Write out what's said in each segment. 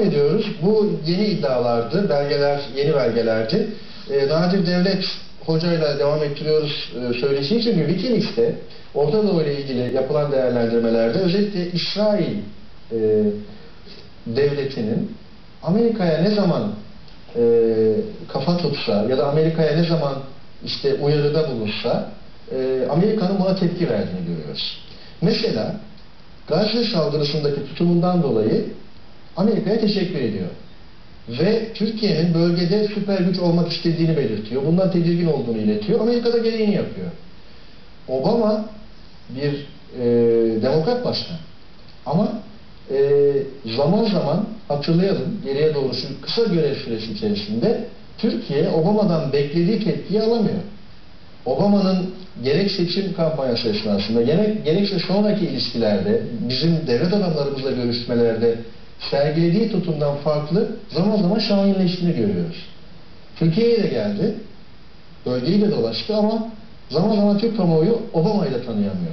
ediyoruz. Bu yeni iddialardı, belgeler, yeni belgelerdi. E, Nadir Devlet hocayla devam ettiriyoruz e, söyleşiyi çünkü Wikileaks'te Orta Doğu ile ilgili yapılan değerlendirmelerde özellikle İsrail e, devletinin Amerika'ya ne zaman e, kafa tutsa ya da Amerika'ya ne zaman işte uyarıda bulunsa e, Amerika'nın buna tepki verdiğini görüyoruz. Mesela Gazze saldırısındaki tutumundan dolayı Amerika'ya teşekkür ediyor. Ve Türkiye'nin bölgede süper güç olmak istediğini belirtiyor. Bundan tedirgin olduğunu iletiyor. Amerika da gereğini yapıyor. Obama bir e, demokrat başkan. Ama e, zaman zaman hatırlayalım geriye doğru şu kısa görev süresi içerisinde Türkiye Obama'dan beklediği tepkiyi alamıyor. Obama'nın gerek seçim kampanyası esnasında gerek, gerekse sonraki ilişkilerde bizim devlet adamlarımızla görüşmelerde sergilediği tutumdan farklı zaman zaman şahinleştiğini görüyoruz. Türkiye'ye de geldi. Bölgeyi de dolaştı ama zaman zaman Türk kamuoyu Obama'yı da tanıyamıyor.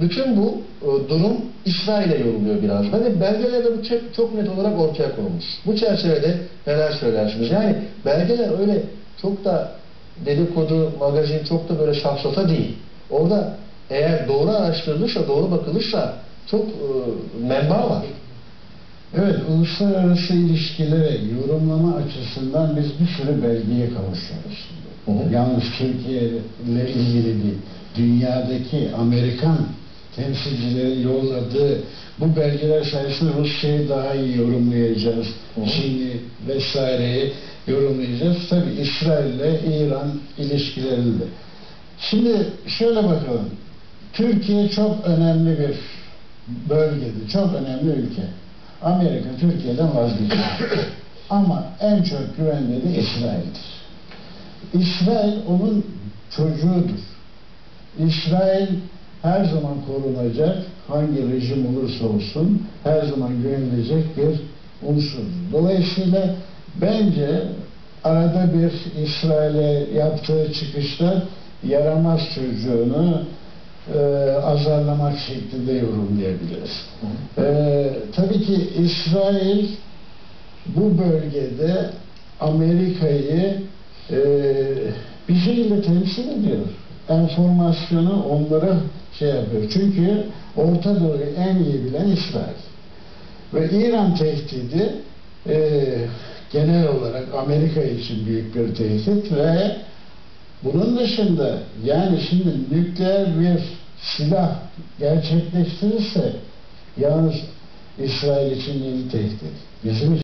Bütün bu e, durum İsrail'e yoruluyor biraz da belgelerde bu çok, çok net olarak ortaya konulmuş. Bu çerçevede neler söylersiniz? Yani belgeler öyle çok da dedikodu, magazin çok da böyle safsata değil. Orada eğer doğru araştırılırsa, doğru bakılırsa çok e, menba var. Evet, uluslararası ilişkileri yorumlama açısından biz bir sürü belgeye kavuşuyoruz. Hı hı. Yalnız Türkiye ile ilgili değil, dünyadaki Amerikan temsilcileri yolladığı bu belgeler sayesinde Rusya'yı daha iyi yorumlayacağız. Çin'i vesaireyi yorumlayacağız. Tabi İsrail ile İran ilişkilerini de. Şimdi şöyle bakalım. Türkiye çok önemli bir bölgede, çok önemli ülke. Amerika Türkiye'den vazgeçiyor. Ama en çok güvendiği İsrail'dir. İsrail onun çocuğudur. İsrail her zaman korunacak, hangi rejim olursa olsun her zaman güvenilecek bir unsur. Dolayısıyla bence arada bir İsrail'e yaptığı çıkışlar yaramaz çocuğunu e, azarlamak şeklinde yorumlayabiliriz. E, tabii ki İsrail bu bölgede Amerika'yı e, bir şekilde temsil ediyor. Enformasyonu onlara şey yapıyor. Çünkü Orta Doğu'yu en iyi bilen İsrail. Ve İran tehdidi e, genel olarak Amerika için büyük bir tehdit ve bunun dışında yani şimdi nükleer bir silah gerçekleştirirse yalnız İsrail için yeni tehdit. Bizim